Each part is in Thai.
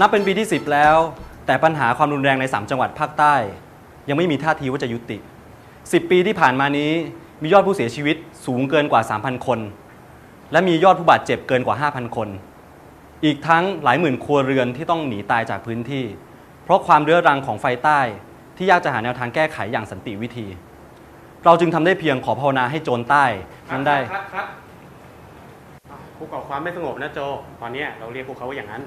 นับเป็นปีที่ 10 แล้ว แต่ปัญหาความรุนแรงใน 3 จังหวัดภาคใต้ ยังไม่มีท่าทีว่าจะยุติ 10 ปีที่ผ่านมานี้มียอดผู้เสียชีวิตสูงเกินกว่า 3,000 คน และมียอดผู้บาดเจ็บเกินกว่า 5,000 คน อีกทั้งหลายหมื่นครัวเรือนที่ต้องหนีตายจากพื้นที่ เพราะความเรื้อรังของไฟใต้ที่ยากจะหาแนวทางแก้ไขอย่างสันติวิธี เราจึงทำได้เพียงขอภาวนาให้โจรใต้นั้นได้ ครับครับอะผู้ก่อความไม่สงบนะโจ ตอนเนี้ยเราเรียกพวกเขาว่าอย่างนั้น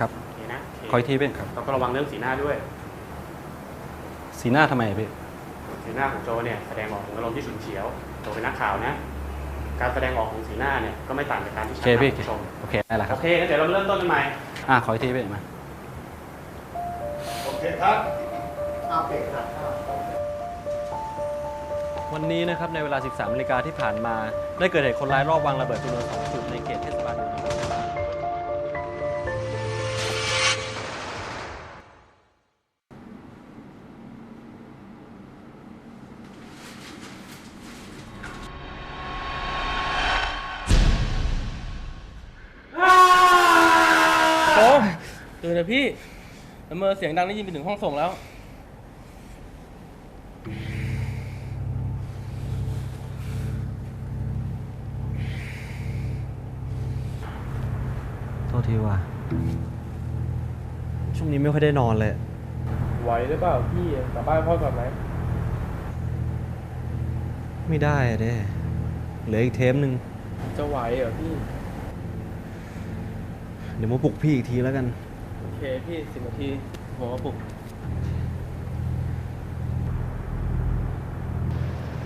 ครับโอเคนะขออีกทีเป็นครับเราก็ระวังเรื่องสีหน้าด้วย สีหน้าทำไมพี่สีหน้าของโจเนี่ยแสดงออกถึงอารมณ์ที่ฉุนเฉียวโจเป็นนักข่าวนะการแสดงออกของสีหน้าเนี่ยก็ไม่ต่างจากการที่โอชัเคกหพี่น้าผู้ชมโอเคได้แล้วคโอรับเคงั้นเดี๋ยวเราเริ่มต้นกันใหม่อะขออีกทีพี่มาโอเคครับโอเคครับวันนี้นะครับในเวลา 13นาฬิกาที่ผ่านมา ได้เกิดเหตุคนร้ายรอบวางระเบิดจำนวน2จุดในเขตเทศบาลเมือง นครปฐมโตตื่นเลยพี่ละเมอเสียงดังได้ยินไปถึงห้องส่งแล้ว โทษทีว่าช่วงนี้ไม่ค่อยได้นอนเลย ไหวหรือเปล่าพี่กลับบ้านพ่อก่อนไหมไม่ได้อะเด้เหลืออีกเทปหนึ่งจะไหวเหรอพี่ เดี๋ยวมาปลุกพี่อีกทีแล้วกัน โอเคพี่สิบนาทีผมมาปลุก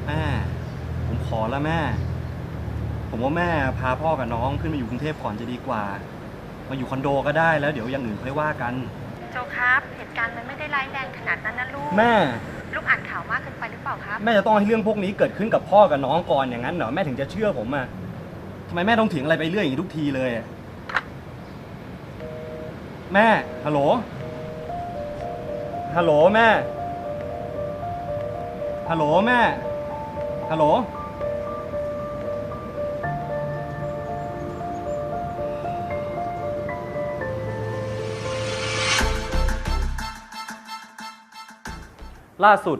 แม่ ผมขอแล้วแม่ ผมว่าแม่พาพ่อกับน้องขึ้นมาอยู่กรุงเทพก่อนจะดีกว่า มาอยู่คอนโดก็ได้แล้วเดี๋ยวอย่างอื่นค่อยว่ากัน โจครับ เหตุการณ์มันไม่ได้ร้ายแรงขนาดนั้นนะลูก แม่ ลูกอ่านข่าวมากเกินไปหรือเปล่าครับ แม่จะต้องให้เรื่องพวกนี้เกิดขึ้นกับพ่อกับน้องก่อนอย่างนั้นเหรอแม่ถึงจะเชื่อผมอะทำไมแม่ต้องเถียงอะไรไปเรื่อยอย่างนี้ทุกทีเลยอะ แม่ ฮัลโหล ฮัลโหลแม่ ฮัลโหลแม่ ฮัลโหล ล่าสุด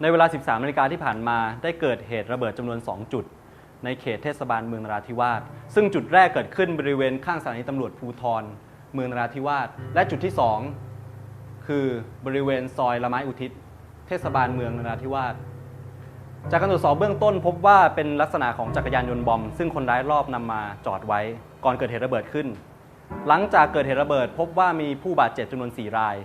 ในเวลา 13 นาฬิกาที่ผ่านมา ได้เกิดเหตุระเบิดจำนวน 2 จุด ในเขตเทศบาลเมืองนราธิวาส ซึ่งจุดแรกเกิดขึ้นบริเวณข้างสถานีตำรวจภูทร เมืองนราธิวาส และจุดที่ 2 คือบริเวณซอยละไม้อุทิศ เทศบาลเมืองนราธิวาส จากการตรวจสอบเบื้องต้นพบว่าเป็นลักษณะของจักรยานยนต์บอม ซึ่งคนร้ายรอบนำมาจอดไว้ ก่อนเกิดเหตุระเบิดขึ้น หลังจากเกิดเหตุระเบิด พบว่ามีผู้บาดเจ็บจำนวน 4 ราย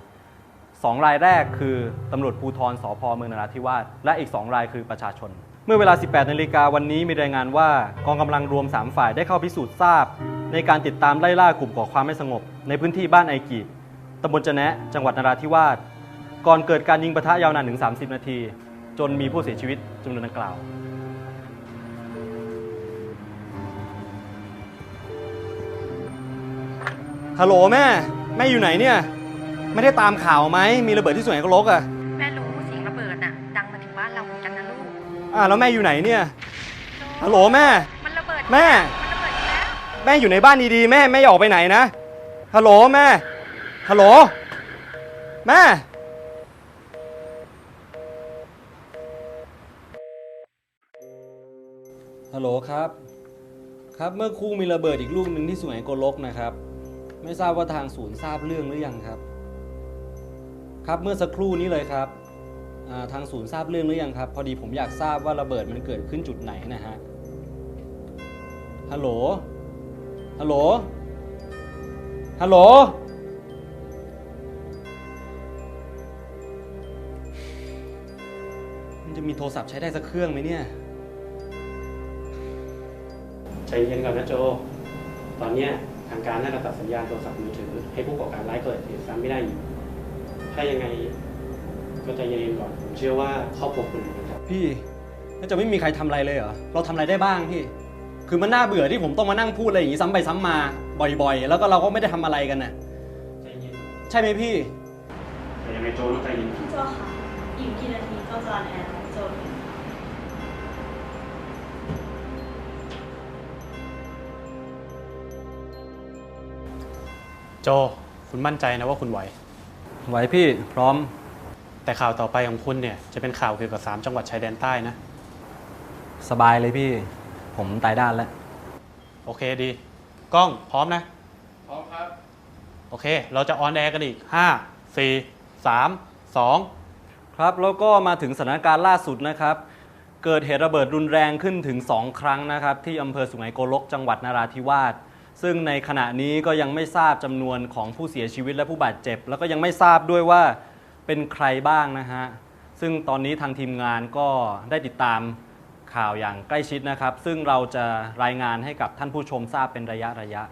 2 รายแรกคือตำรวจภูธรสพเมืองนราธิวาส และอีก 2 รายคือประชาชนเมื่อเวลา 18 นาฬิกาวันนี้มีรายงานว่ากองกำลังรวม 3 ฝ่ายได้เข้าพิสูจน์ทราบ ในการติดตามไล่ล่ากลุ่มก่อความไม่สงบ ในพื้นที่บ้านไอกีบตำบลจะแนะจังหวัดนราธิวาสก่อนเกิดการยิงปะทะยาวนานถึง 30 นาที จนมีผู้เสียชีวิตจำนวนดังกล่าว ฮัลโหลแม่ แม่อยู่ไหนเนี่ย ไม่ได้ตามข่าวไหม มีระเบิดที่สวนไหนก็ลกอะแม่รู้เสียงระเบิดน่ะ ดังมาถึงบ้านเราเหมือนกันนะลูก อะแล้วแม่อยู่ไหนเนี่ย ฮัลโหลแม่ มันระเบิด แม่ ม่อยู่ในบ้านดีๆ แม่แม่อย่าออกไปไหนนะ ฮัลโหลแม่ ฮัลโหล แม่ ฮัลโหลครับ ครับเมื่อครู่มีระเบิดอีกลูกหนึ่งที่สุไหงโกลกนะครับ ไม่ทราบว่าทางศูนย์ทราบเรื่องหรือยังครับ ครับเมื่อสักครู่นี้เลยครับอ่าทางศูนย์ทราบเรื่องหรือยังครับ พอดีผมอยากทราบว่าระเบิดมันเกิดขึ้นจุดไหนนะฮะ ฮัลโหล ฮัลโหล ฮัลโหล มันจะมีโทรศัพท์ใช้ได้สักเครื่องไหมเนี่ย ใจเย็นก่อนนะโจ ตอนเนี้ยทางการน่าจะตัดสัญญาณโทรศัพท์มือถือ ให้ผู้ก่อการร้ายเกิดเหตุซ้ำไม่ได้อีก ถ้ายังไงก็ใจเย็นๆก่อน ผมเชื่อว่าครอบครัวคุณนะครับ พี่แล้วจะไม่มีใครทำอะไรเลยเหรอ เราทำอะไรได้บ้างพี่ คือมันน่าเบื่อที่ผมต้องมานั่งพูดอะไรอย่างนี้ซ้ำไปซ้ำมา บ่อยๆ แล้วก็เราก็ไม่ได้ทำอะไรกันนะใจเย็นใช่ไหมพี่ แต่ยังไงโจต้องใจเย็นพี่โจค่ะอีกกี่นาทีก็จะออนแอร์แล้วพี่โจโจ คุณมั่นใจนะว่าคุณไหว ไหวพี่พร้อม แต่ข่าวต่อไปของคุณเนี่ยจะเป็นข่าวเกี่ยวกับ 3 จังหวัดชายแดนใต้นะ สบายเลยพี่ ผมตายด้านแล้ว โอเคดี กล้องพร้อมนะ พร้อมครับ โอเค เราจะออนแอร์กันอีก 5 4 3 2 ครับ แล้วก็มาถึงสถานการณ์ล่าสุดนะครับ เกิดเหตุระเบิดรุนแรงขึ้นถึง 2 ครั้งนะครับ ที่อำเภอสุไหงโกลกจังหวัดนราธิวาสซึ่งในขณะนี้ก็ยังไม่ทราบจำนวนของผู้เสียชีวิตและผู้บาดเจ็บ แล้วก็ยังไม่ทราบด้วยว่าเป็นใครบ้างนะฮะ ซึ่งตอนนี้ทางทีมงานก็ได้ติดตาม ข่าวอย่างใกล้ชิดนะครับ ซึ่งเราจะรายงานให้กับท่านผู้ชมทราบเป็นระยะระยะ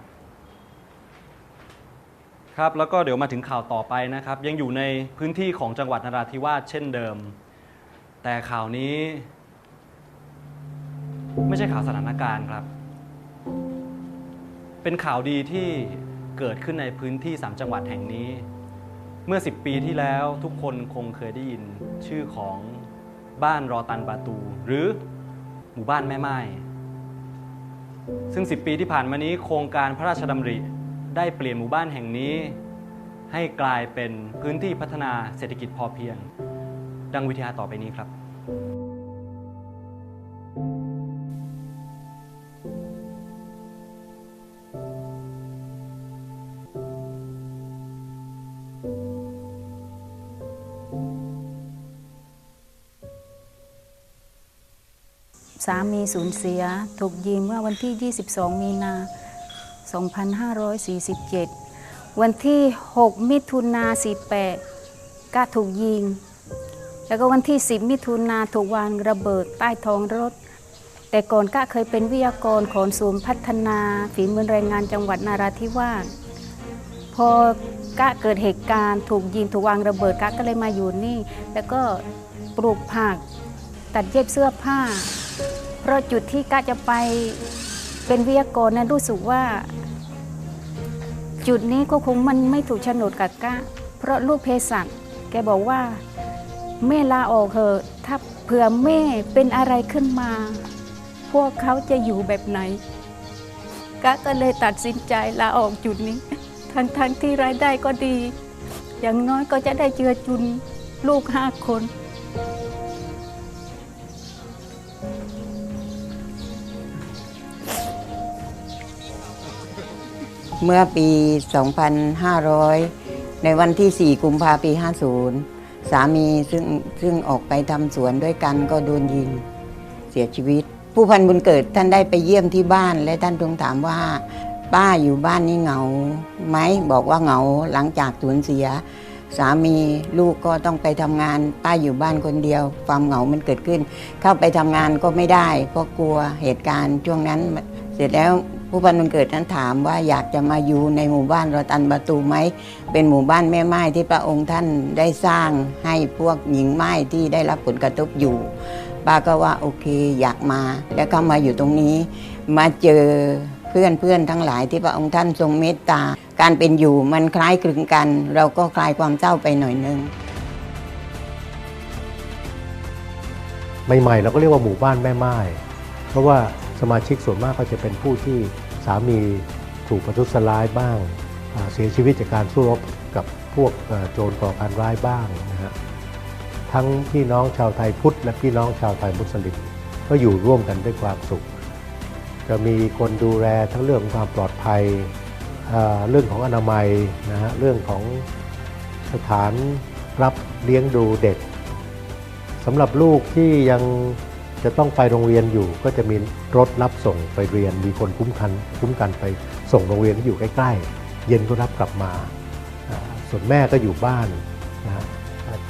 ครับแล้วก็เดี๋ยวมาถึงข่าวต่อไปนะครับ ยังอยู่ในพื้นที่ของจังหวัดนราธิวาสเช่นเดิม แต่ข่าวนี้ ไม่ใช่ข่าวสถานการณ์ครับ เป็นข่าวดีที่เกิดขึ้นในพื้นที่ 3 จังหวัดแห่งนี้ เมื่อ 10 ปีที่แล้วทุกคนคงเคยได้ยินชื่อของบ้านรอตันบาตู หรือ หมู่บ้านแม่ไม้ ซึ่ง 10 ปีที่ผ่านมานี้โครงการพระราชดำริได้เปลี่ยนหมู่บ้านแห่งนี้ ให้กลายเป็นพื้นที่พัฒนาเศรษฐกิจพอเพียง ดังวิทยาต่อไปนี้ครับ สามีสูญเสีย ถูกยิงเมื่อวันที่ 22 มีนา 2547 วันที่ 6 มิถุนา 48 ก็ถูกยิง แล้วก็วันที่ 10 มิถุนาถูกวางระเบิดใต้ท้องรถ แต่ก่อนก็เคยเป็นวิทยากรของศูนย์พัฒนาฝีมือแรงงานจังหวัดนาราธิวาส พอกะเกิดเหตุการณ์ถูกยิงถูกวางระเบิดกะก็เลยมาอยู่นี่ แล้วก็ปลูกผักตัดเย็บเสื้อผ้า เพราะจุดที่กะจะไปเป็นวิทยากรนั้นรู้สึกว่า จุดนี้ก็คงมันไม่ถูกโฉนดกับกะเพราะลูกเภสัชแกบอกว่าแม่ลาออกเถอะถ้าเผื่อแม่เป็นอะไรขึ้นมา พวกเขาจะอยู่แบบไหนกะก็เลยตัดสินใจลาออกจุดนี้ ทั้งทั้งที่รายได้ก็ดี อย่างน้อยก็จะได้เจือจุนลูกห้าคน เมื่อปี 2500 ในวันที่ 4 กุมภาพันธ์ปี 50 สามีซึ่งซึ่งออกไปทำสวนด้วยกันก็โดนยิงเสียชีวิต ผู้พันบุญเกิดท่านได้ไปเยี่ยมที่บ้านและท่านทรงถามว่า ป้าอยู่บ้านนี่เหงาไหมบอกว่าเหงาหลังจากสูญเสีย สามีลูกก็ต้องไปทำงาน ป้าอยู่บ้านคนเดียว ความเหงามันเกิดขึ้น เข้าไปทำงานก็ไม่ได้เพราะกลัวเหตุการณ์ช่วงนั้นเสร็จแล้ว ผู้พันมันเกิดนั้นถามว่าอยากจะมาอยู่ในหมู่บ้านรอตันประตูไหม เป็นหมู่บ้านแม่ไม้ที่พระองค์ท่านได้สร้างให้พวกหญิงไม้ที่ได้รับผลกระทบอยู่ป้าก็ว่าโอเคอยากมา แล้วก็มาอยู่ตรงนี้ มาเจอเพื่อนเพื่อนทั้งหลายที่พระองค์ท่านทรงเมตตา การเป็นอยู่มันคล้ายคลึงกัน เราก็คลายความเศร้าไปหน่อยนึงใหม่ๆเราก็เรียกว่าหมู่บ้านแม่ไม้เพราะว่าสมาชิกส่วนมากก็จะเป็นผู้ที่ สามีถูกประทุษร้ายบ้างเสียชีวิตจากการสู้รบกับพวกโจรก่อการร้ายบ้างนะฮะทั้งพี่น้องชาวไทยพุทธ และพี่น้องชาวไทยมุสลิมก็อยู่ร่วมกันด้วยความสุข จะมีคนดูแลทั้งเรื่องของความปลอดภัยเรื่องของอนามัยนะฮะเรื่องของสถานรับเลี้ยงดูเด็กสำหรับลูกที่ยัง จะต้องไปโรงเรียนอยู่ก็จะมีรถรับส่งไปเรียน มีคนคุ้มกันคุ้มกันไปส่งโรงเรียนที่อยู่ใกล้ๆ เย็นก็รับกลับมา ส่วนแม่ก็อยู่บ้านนะ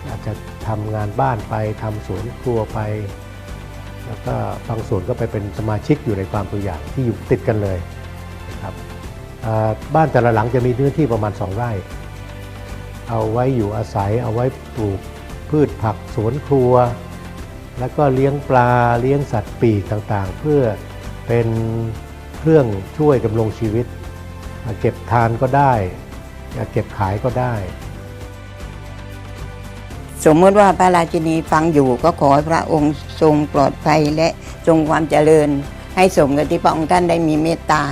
อาจจะทำงานบ้านไปทำสวนครัวไป แล้วก็บางส่วนก็ไปเป็นสมาชิกอยู่ในความตัวอย่างที่อยู่ติดกันเลยครับบ้านแต่ละหลังจะมีเนื้อที่ประมาณ 2 ไร่ เอาไว้อยู่อาศัยเอาไว้ปลูกพืชผักสวนครัว แล้วก็เลี้ยงปลาเลี้ยงสัตว์ปีกต่างๆ เพื่อเป็นเครื่องช่วยดำรงชีวิต เก็บทานก็ได้เก็บขายก็ได้ สมมติว่าพระราชินีฟังอยู่ก็ขอให้พระองค์ทรงปลอดภัยและทรงความเจริญ ให้สมกับที่พระองค์ท่านได้มีเมตตา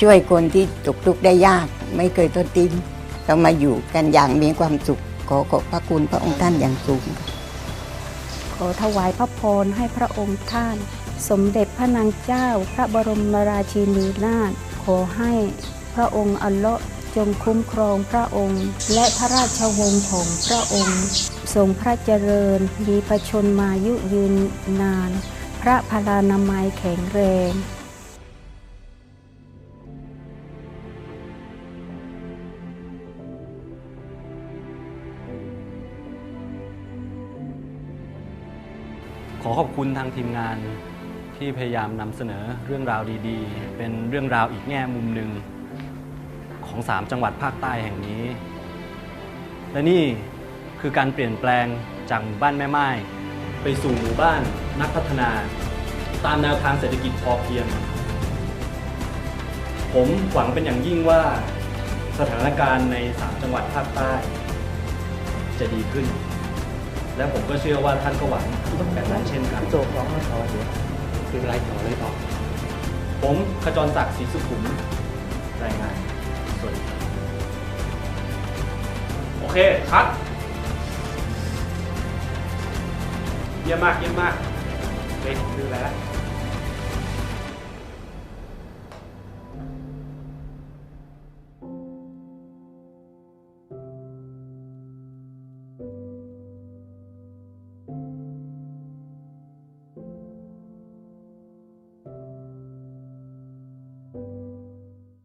ช่วยคนที่ตกทุกข์ได้ยาก ไม่เคยทอดทิ้งเรามาอยู่กันอย่างมีความสุขขอขอบพระคุณพระองค์ท่านอย่างสูง ขอถวายพระพรให้พระองค์ท่าน สมเด็จพระนางเจ้าพระบรมราชินีนาถขอให้พระองค์อัลเลาะจงคุ้มครองพระองค์ และพระราชวงศ์ของพระองค์ทรงพระเจริญมีประชนมายุยืนนาน พระพลานามัยแข็งแรง อขอบคุณทางทีมงานที่พยายามนำเสนอเรื่องราวดีๆ เป็นเรื่องราวอีกแง่มุมหนึ่งของ 3 จังหวัดภาคใต้แห่งนี้ และนี่คือการเปลี่ยนแปลงจากหมู่บ้านแม่ไม้ไปสู่หมู่บ้านนักพัฒนา ตามแนวทางเศรษฐกิจพอเพียง ผมหวังเป็นอย่างยิ่งว่าสถานการณ์ใน 3 จังหวัดภาคใต้ จะดีขึ้น และผมก็เชื่อว่าท่านก็หวังแบบนั้นเช่นกันโจร้องมาต่อเดี๋ยวคืออะไรต่อเลยต่อ ผมขจรศักดิ์ศรีสุขุมรายงานสวัสดีครับโอเคคัดเยี่ยมมากเยี่ยมมากเฮ้ยคืออะไรละ